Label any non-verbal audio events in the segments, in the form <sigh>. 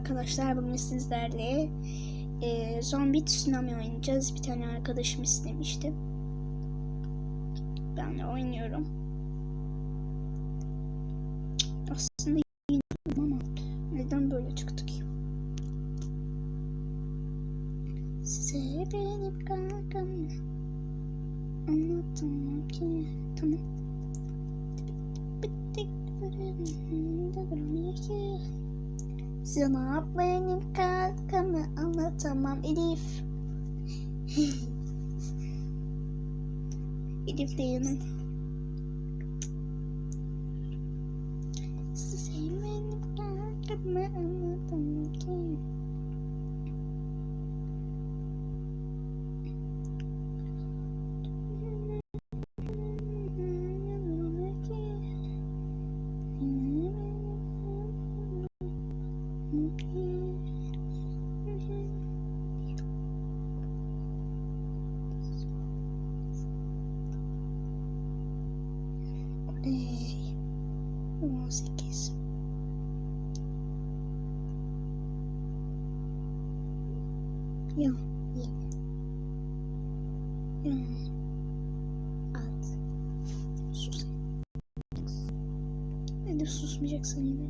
Arkadaşlar bugün sizlerle e, zombi tsunami oynayacağız. Bir tane arkadaşım istemişti. Ben de oynuyorum. Sana benim kankamı anlatamam Elif. Elif <laughs> de yanım.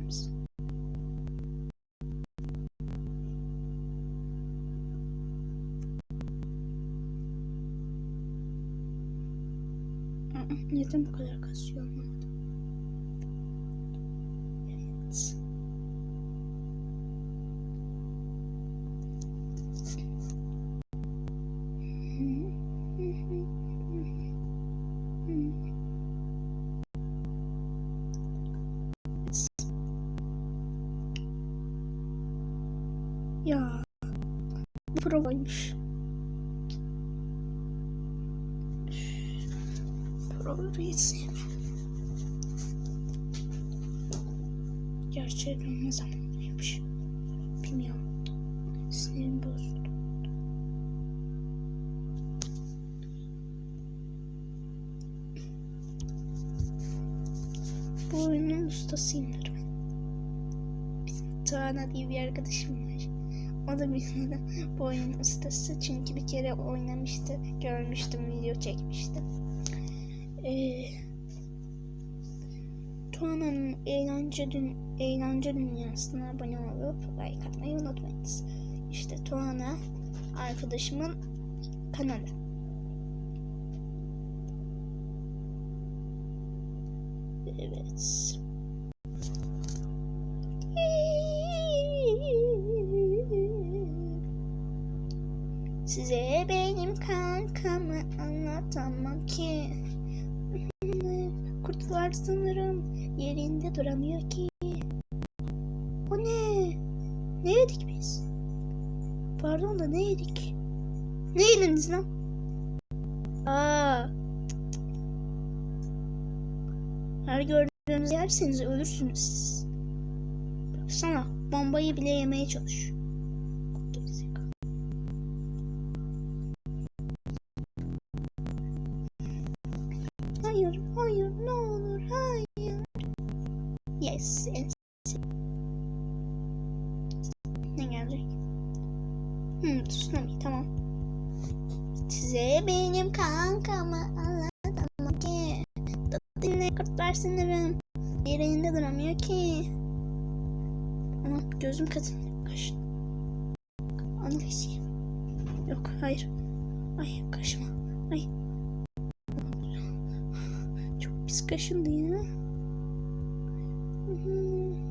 Misin? Aa, Neden bu kadar kasıyor. Ustasıyımdır ben. Bizim Tuana diye bir arkadaşım var. O da bizim bu oyunun ustası. Çünkü bir kere oynamıştı. Görmüştüm, video çekmiştim. Ee, Tuana'nın eğlence, dün eğlence dünyasına abone olup like atmayı unutmayınız. İşte Tuana arkadaşımın kanalı. Evet. Size benim kankamı anlatamam ki. <laughs> Kurtlar sanırım yerinde duramıyor ki. O ne? Ne yedik biz? Pardon da ne yedik? Ne yediniz lan? Aa. Her gördüğünüz yerseniz ölürsünüz. Baksana bombayı bile yemeye çalış. Size benim kankamı anlatamam ki. Dinle kurtlar sınırım. Yerinde duramıyor ki. Ama gözüm katın. Kaş. Ana kaşıyım. Yok, hayır. Ay, kaşıma. Ay. Çok pis kaşındı ya. Benim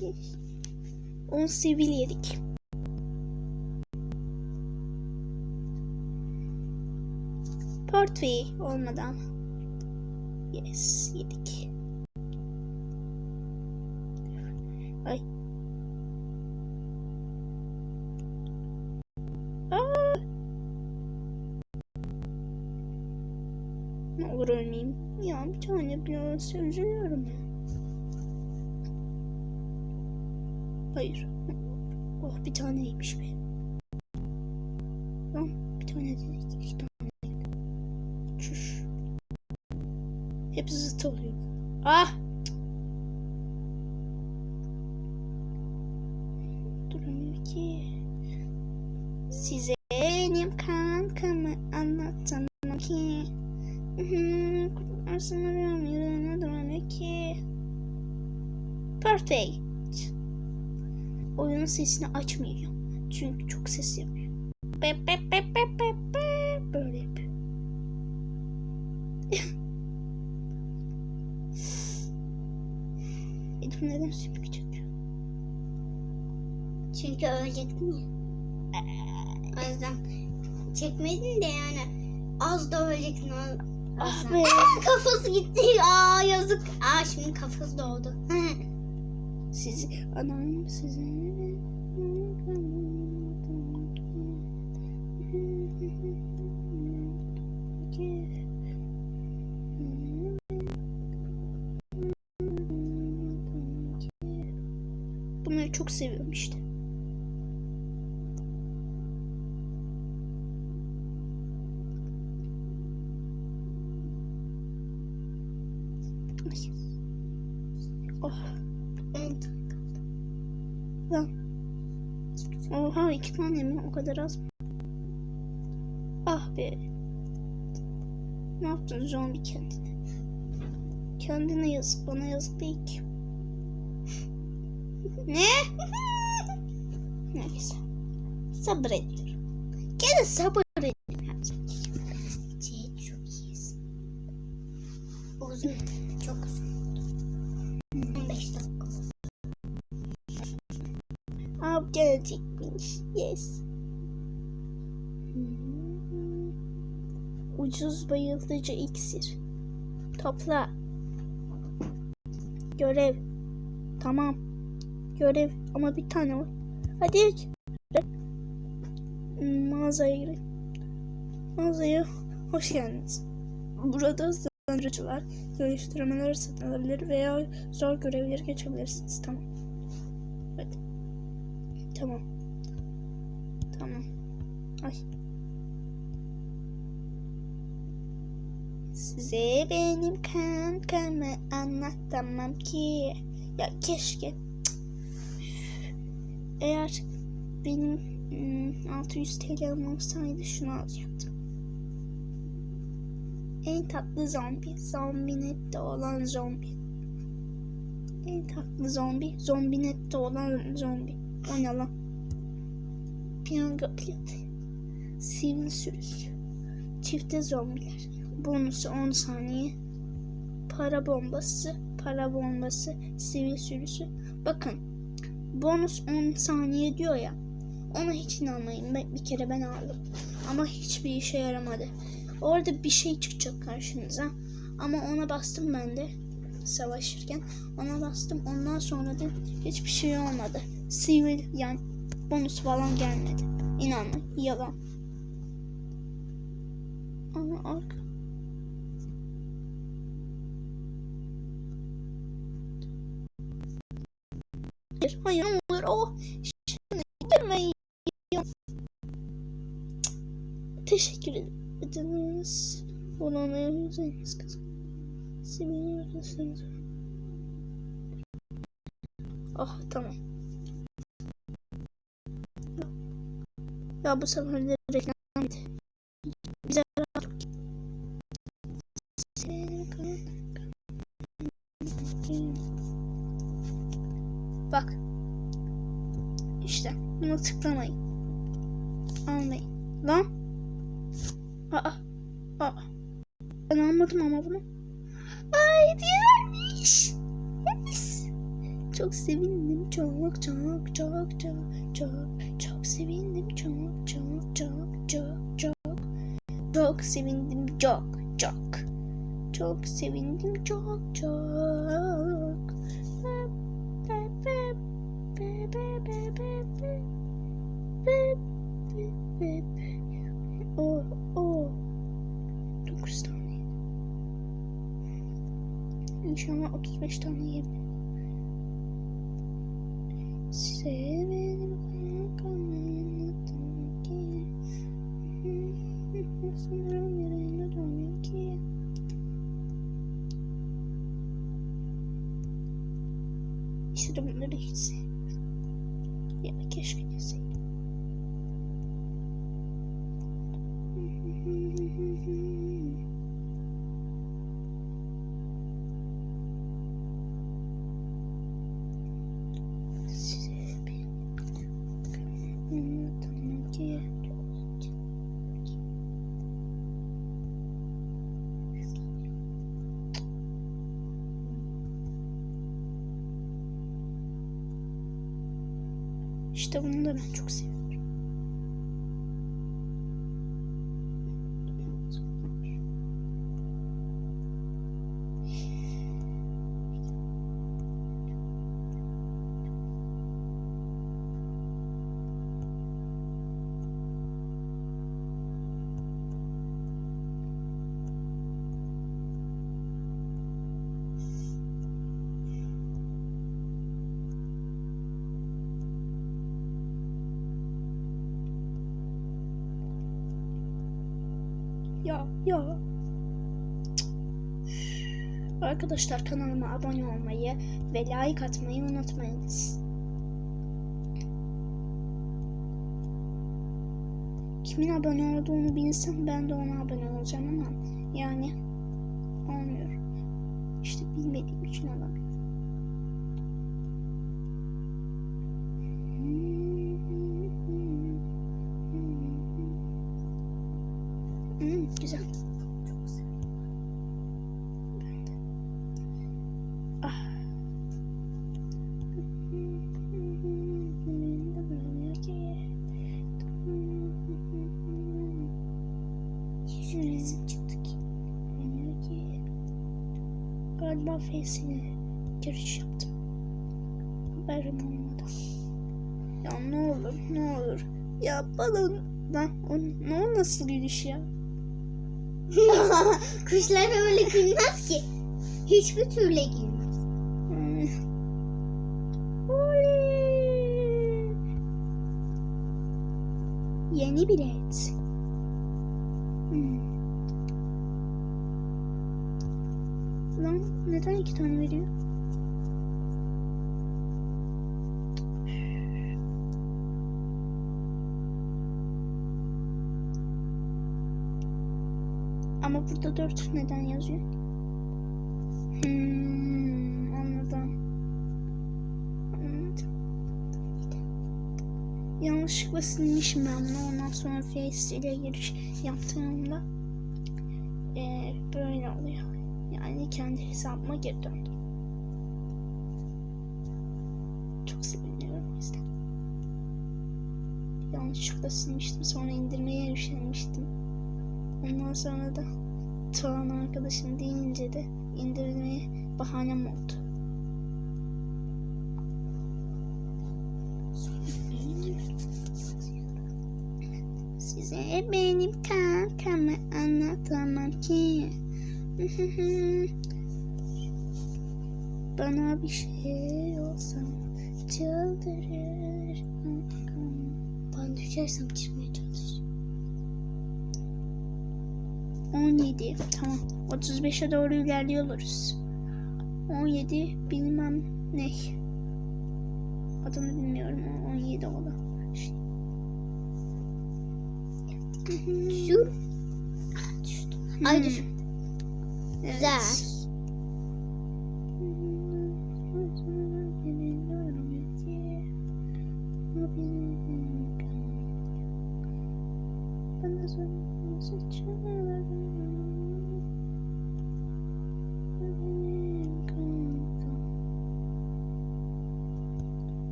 zengin. 10 sivil yedik. Portföy olmadan. Yes yedik. Ay. Aa. Ne olur ölmeyeyim. Ya bir tane bile olsa üzülüyorum. Hayır. Oh bir taneymiş be. Lan bir tane dedik iki tane. Çüş. Hep zıt oluyor. Ah! Duramıyor ki. Size benim kankamı anlatamam ki. Aslında yüreğine duramıyor ki. Perfect. Oyunun sesini açmayacağım. Çünkü çok ses yapıyor. Be be be be be be. Böyle yapıyor. <laughs> Elim neden sümük çekiyor? Çünkü ölecektin ya. O yüzden çekmedin de yani az da ölecektin. o Ah be. <laughs> Kafası gitti. Aa yazık. Aa şimdi kafası doğdu. <laughs> Sizi anam sizi Bunları çok seviyorum işte. Tane mi? O kadar az mı? Ah be. Ne yaptın zombi kendine? Kendine yazık bana yazık değil ki. <laughs> ne? <laughs> Neyse. Sabrediyorum. Gene iyisin. Uzun. Çok uzun. 15 dakika. Ab gelecekmiş. Yes. Ucuz bayıltıcı iksir. Topla. Görev. Tamam. Görev ama bir tane var. Hadi. Hmm, Mağazaya girin. Mağazaya hoş geldiniz. Burada hızlandırıcılar, geliştirmeler satın alabilir veya zor görevleri geçebilirsiniz. Tamam. Hadi. Tamam. Tamam. Ay. Size benim kankamı anlatamam ki. Ya keşke. Eğer benim hmm, 600 TL'm olsaydı şunu alacaktım. En tatlı zombi. Zombi nette olan zombi. En tatlı zombi. Zombi nette olan zombi. O ne lan? Piyango pilotı. Sivri sürüsü. Çifte zombiler. Bonusu 10 saniye. Para bombası. Para bombası. Sivri sürüsü. Bakın. Bonus 10 saniye diyor ya. Ona hiç inanmayın. Ben, bir kere ben aldım. Ama hiçbir işe yaramadı. Orada bir şey çıkacak karşınıza. Ama ona bastım ben de savaşırken. Ona bastım. Ondan sonra da hiçbir şey olmadı. Sivil yani bonus falan gelmedi. İnanın yalan. Ama arka. Hayır, hayır. O şimdi girmeyin. Teşekkür ederiz. Olan eviniz kızım. Seviyorsunuz. Ah tamam. Ya bu sefer de reklam bitti. İnşallah 35 tane yiyebilirim. İşte ben çok seviyorum. Ya ya. Arkadaşlar kanalıma abone olmayı ve like atmayı unutmayınız. Kimin abone olduğunu bilsem ben de ona abone olacağım ama yani olmuyor. İşte bilmediğim için olamıyor. Resim çıktı ki. Bırakmıyor ki. Galiba Face'ine giriş yaptım. Haberim olmadı. Ya ne olur ne olur. Ya balon lan o, ne o nasıl gülüş ya? <laughs> Kuşlar öyle gülmez ki. Hiçbir türlü gülmez. Hmm. Yeni bilet. Ama burada dört neden yazıyor? Hmm, anladım. Anladım. Yanlışlıkla silmişim ben bunu. Ondan sonra Face ile giriş yaptığımda eee, böyle oluyor. Yani kendi hesabıma geri döndüm. Çok seviniyorum o yüzden. Yanlışlıkla silmiştim. Sonra indirmeye üşenmiştim. Ondan sonra da Tuğan arkadaşım deyince de indirmeye bahanem oldu. Size benim kankamı anlatamam ki. <laughs> Bana bir şey olsa çıldırır. Ben düşersem çıkmaya 17. Tamam. 35'e doğru ilerliyoruz. 17 bilmem ne. Adını bilmiyorum ama 17 olan. Şu. Ah, düştüm. Ay Hmm. düştüm. Evet. Güzel.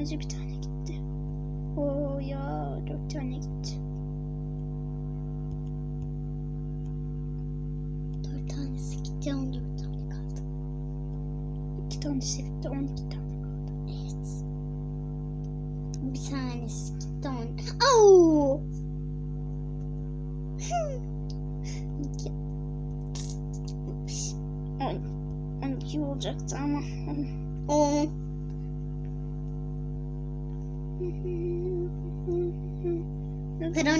Sadece bir tane gitti. Oo ya dört tane gitti.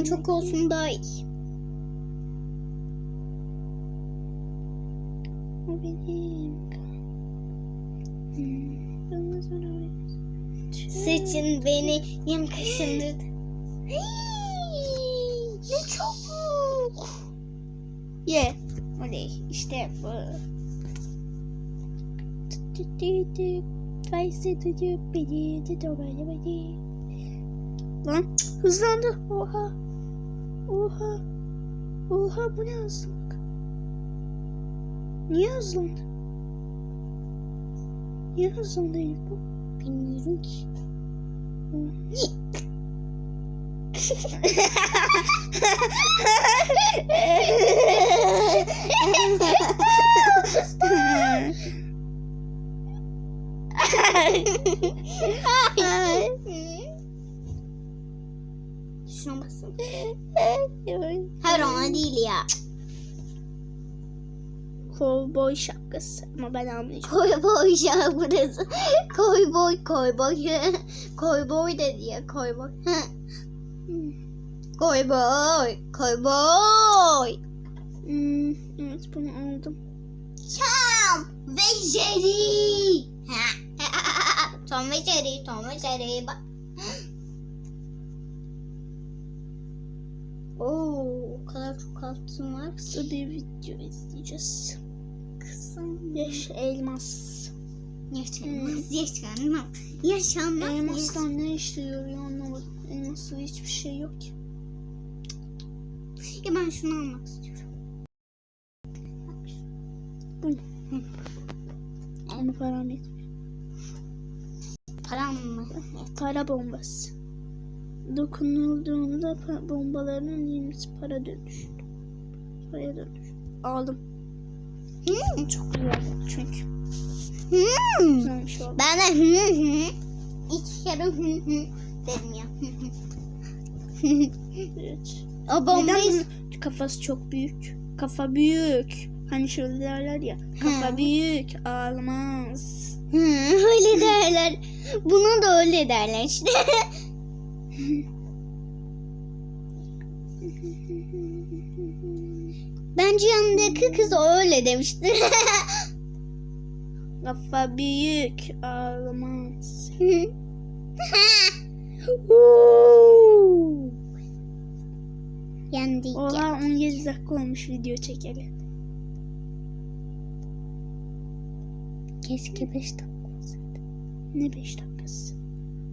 Paran çok olsun daha iyi. O benim. Saçın beni yan kaşındırdı. ne çabuk. Ye. Oley. İşte bu. Lan hızlandı. Oha. Niye hızlandı? Niye hızlandı Elif bu? Bilmiyorum ki. Şuna Her ona değil ya. Kovboy şapkası ama ben almayacağım. Koy boy ya burası. Koy boy koy boy. Koy boy dedi ya koy boy. Koy boy. Koy boy. Hmm, evet bunu aldım. Tom ve Jerry. <laughs> Tom ve Jerry, Tom ve Jerry. Bak. Oo, o kadar çok altın var. Kısa bir video izleyeceğiz. Kızım. Beş elmas. Yaşanmaz, yaşanmaz. Yaşanmaz. Elmastan ne işe yarıyor anlamadım. Elmasda hiçbir şey yok ki. Ya ben şunu almak istiyorum. Ama param yetmiyor. Param mı? Para bombası. Dokunulduğunda pa- bombaların 20'si para dönüştü. Paraya dönüştü. Aldım. Hmm. Çok güzel oldu çünkü. Hmm. Güzel bir şey oldu. Ben de hı hı. İki kere hı hı dedim ya. Evet. o bombayı... Neden kafası çok büyük? Kafa büyük. Hani şöyle derler ya. Kafa Hı. büyük. Almaz. Hı, öyle derler. Buna da öyle derler işte. <laughs> Bence yanındaki kız öyle demiştir. <laughs> Kafa büyük. Almaz. <laughs> Yendik. Oha 17 dakika olmuş video çekeli. Keşke 5 dakika olsaydı. Ne 5 dakikası?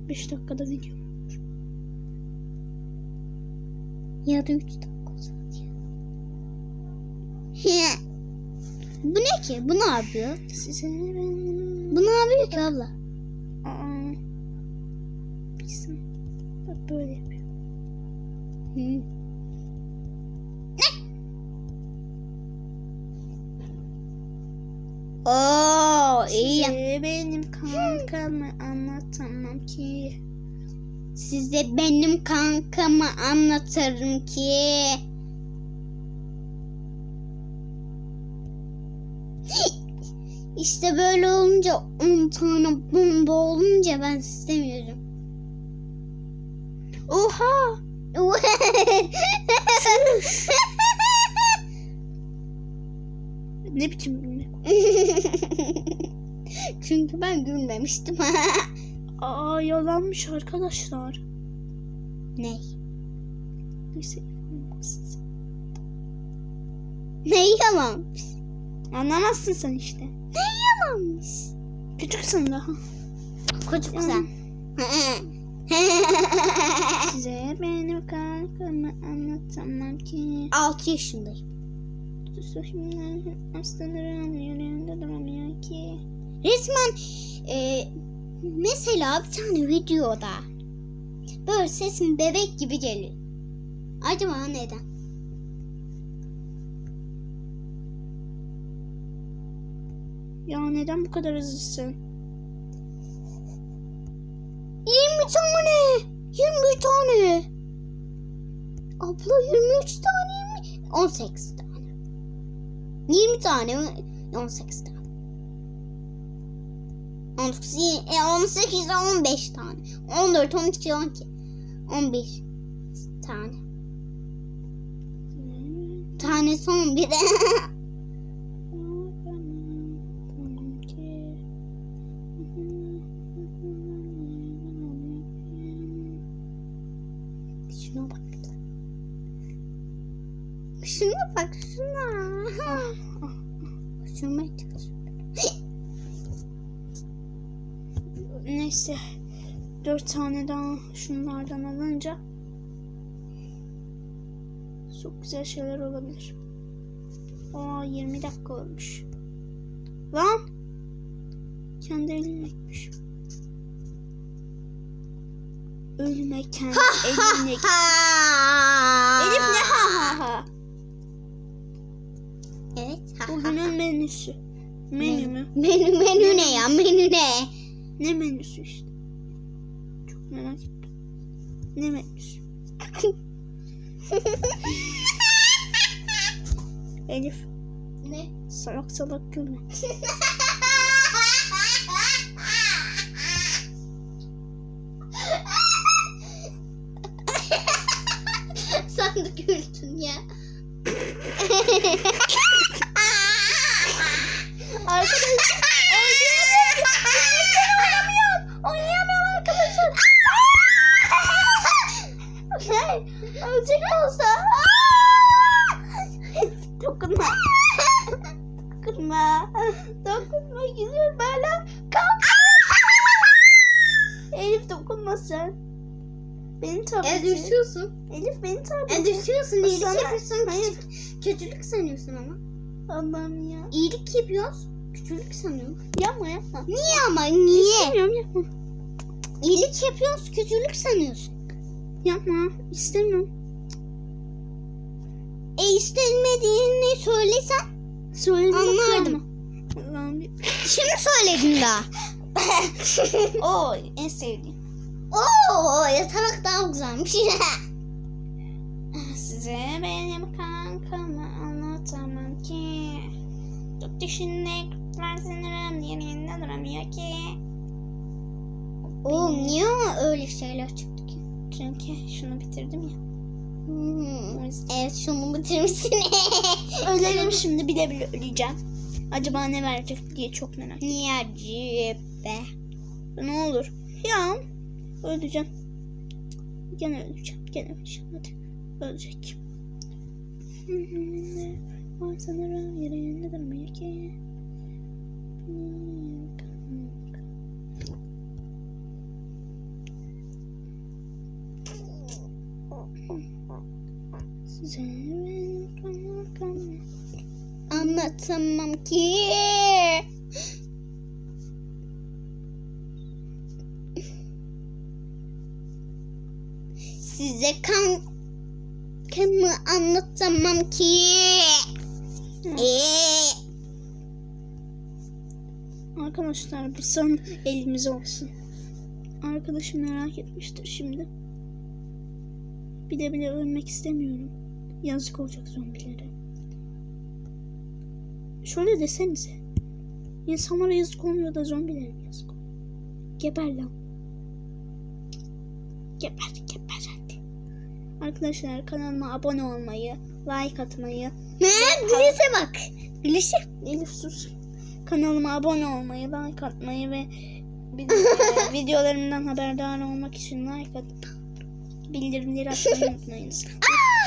5 dakikada video mu? Ya da 3 dakika. <laughs> Bu ne ki? Bu ne yapıyor? Size. Bu ne yapıyor ki abla? Aa. Bizim. Bak böyle yapıyor. Hı. Oo, iyi. Size benim kankamı anlatamam ki. Size benim kankamı anlatırım ki. <gasps> İşte böyle olunca 10 tane bomba olunca ben istemiyorum. Oha! <laughs> Ne biçim? <laughs> Çünkü ben gülmemiştim. <laughs> Aa yalanmış arkadaşlar. ne? Neyse. olmaz. Ne yalan? Anlamazsın sen işte. Ne yalanmış? Küçüksün daha. Sen. <laughs> Size benim kankamı anlatamam ki. 6 yaşındayım. Aslında yanında duramıyor ki. Resmen e, mesela bir tane videoda böyle sesim bebek gibi geliyor. Acaba neden? Ya neden bu kadar hızlısın? 20 tane. 20 tane. Abla 23 tane mi? 18 tane. 20 tane mi? 18 tane. 19, e, 18, 15 tane. 14, 12, 12. 11 tane. Tanesi 11. <laughs> Neyse. Dört tane daha şunlardan alınca çok güzel şeyler olabilir. Aa 20 dakika olmuş. Lan! Kendi elimle gitmiş. Ölüme kendi gitmiş. Elif ne ha ha ha. Evet. Bugünün menüsü. Menü mü? Menü menü ne ya? Menü ne? Ne menüsü işte? Çok merak ettim. Ne menüsü? <laughs> Elif ne? salak salak gülme. <laughs> İyilik yapıyoruz. Kötülük sanıyorum. Yapma yapma. Niye ama? Niye? İstemiyorum yapma. İyilik yapıyoruz. Kötülük sanıyorsun. Yapma. İstemiyorum. E istemediğini söylesen. Söyledim Anlardım. Şimdi söyledin daha. <laughs> Oy en sevdiğim. Oo yatarak daha güzelmiş. <laughs> Size benim kankamı anlatamam. Çok düşünde kurtlar sinirim yerinde duramıyor ki. Oğlum niye öyle şeyler çıktı ki? Çünkü şunu bitirdim ya. Hmm, Evet şunu bitirmişsin. <laughs> Ölerim şimdi bile bile öleceğim. Acaba ne verecek diye çok merak ediyorum. Niye acı be? Ne olur. Ya öleceğim. Gene öleceğim. Gene öleceğim. Hadi. Ölecek. Var sanırım yerinde durmuyor ki. Size Anlatamam ki. Size kankamı anlatamam ki. Ee, Arkadaşlar bir son elimiz olsun. Arkadaşım merak etmiştir şimdi. Bile bile ölmek istemiyorum. Yazık olacak zombilere. Şöyle desenize. İnsanlara yazık olmuyor da zombilere yazık oluyor? Geber lan. Geber geber hadi. Arkadaşlar kanalıma abone olmayı, like atmayı, ne? Gülüşe bak. Gülüşe. Elif sus. Kanalıma abone olmayı, like atmayı ve <laughs> e, videolarımdan haberdar olmak için like at. Bildirimleri atmayı <laughs> unutmayınız.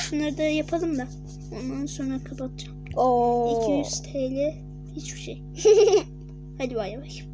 Şunları da yapalım da ondan sonra kapatacağım. Oo. 200 TL hiçbir şey. <laughs> Hadi bay bay.